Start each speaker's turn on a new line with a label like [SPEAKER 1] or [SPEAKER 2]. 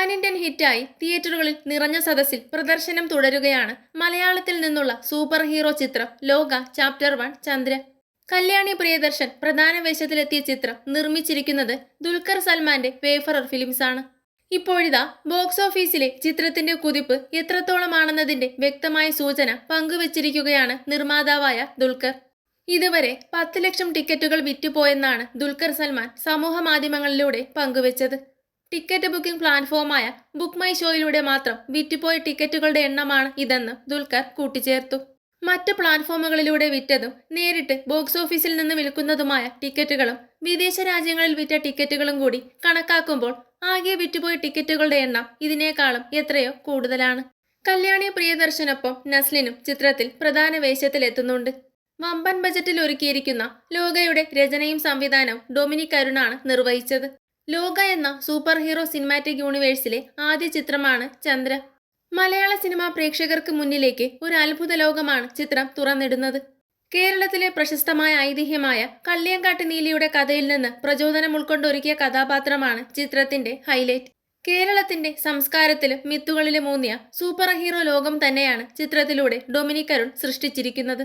[SPEAKER 1] Pan Indian ഹിറ്റായി തിയേറ്ററുകളിൽ നിറഞ്ഞ സദസ്സിൽ പ്രദർശനം തുടരുകയാണ് മലയാളത്തിൽ നിന്നുള്ള സൂപ്പർ ഹീറോ ചിത്രം ലോക ചാപ്റ്റർ വൺ ചന്ദ്ര. കല്യാണി പ്രിയദർശൻ പ്രധാന വേഷത്തിലെത്തിയ ചിത്രം നിർമ്മിച്ചിരിക്കുന്നത് ദുൽഖർ സൽമാന്റെ വേഫറർ ഫിലിംസ് ആണ് ഇപ്പോഴിതാ ബോക്സ് ഓഫീസിലെ ചിത്രത്തിന്റെ കുതിപ്പ് എത്രത്തോളമാണെന്നതിന്റെ വ്യക്തമായ സൂചന പങ്കുവച്ചിരിക്കുകയാണ് നിർമ്മാതാവായ ദുൽഖർ. ഇതുവരെ പത്ത് ലക്ഷം ടിക്കറ്റുകൾ വിറ്റുപോയെന്നാണ് ദുൽഖർ സൽമാൻ സമൂഹ മാധ്യമങ്ങളിലൂടെ പങ്കുവച്ചത്. ടിക്കറ്റ് ബുക്കിംഗ് പ്ലാറ്റ്ഫോമായ ബുക്ക് മൈ ഷോയിലൂടെ മാത്രം വിറ്റുപോയ ടിക്കറ്റുകളുടെ എണ്ണമാണ് ഇതെന്ന് ദുൽഖർ കൂട്ടിച്ചേർത്തു. മറ്റ് പ്ലാറ്റ്ഫോമുകളിലൂടെ വിറ്റതും നേരിട്ട് ബോക്സ് ഓഫീസിൽ നിന്ന് വിൽക്കുന്നതുമായ ടിക്കറ്റുകളും വിദേശ രാജ്യങ്ങളിൽ വിറ്റ ടിക്കറ്റുകളും കൂടി കണക്കാക്കുമ്പോൾ ആകെ വിറ്റുപോയ ടിക്കറ്റുകളുടെ എണ്ണം ഇതിനേക്കാളും എത്രയോ കൂടുതലാണ്. കല്യാണി പ്രിയദർശനൊപ്പം നസ്ലിനും ചിത്രത്തിൽ പ്രധാന വേഷത്തിലെത്തുന്നുണ്ട്. വമ്പൻ ബജറ്റിൽ ഒരുക്കിയിരിക്കുന്ന ലോകയുടെ രചനയും സംവിധാനവും ഡൊമിനിക് അരുണാണ് നിർവഹിച്ചത്. ലോക എന്ന സൂപ്പർ ഹീറോ സിനിമാറ്റിക് യൂണിവേഴ്സിലെ ആദ്യ ചിത്രമാണ് ചന്ദ്ര. മലയാള സിനിമാ പ്രേക്ഷകർക്ക് മുന്നിലേക്ക് ഒരു അത്ഭുത ലോകമാണ് ചിത്രം തുറന്നിടുന്നത്. കേരളത്തിലെ പ്രശസ്തമായ ഐതിഹ്യമായ കള്ളിയങ്കാട്ട് നീലിയുടെ കഥയിൽ നിന്ന് പ്രചോദനം ഉൾക്കൊണ്ടൊരുക്കിയ കഥാപാത്രമാണ് ചിത്രത്തിന്റെ ഹൈലൈറ്റ്. കേരളത്തിന്റെ സംസ്കാരത്തിലും മിത്തുകളിലും ഊന്നിയ സൂപ്പർ ഹീറോ ലോകം തന്നെയാണ് ചിത്രത്തിലൂടെ ഡൊമിനിക് അരുൺ സൃഷ്ടിച്ചിരിക്കുന്നത്.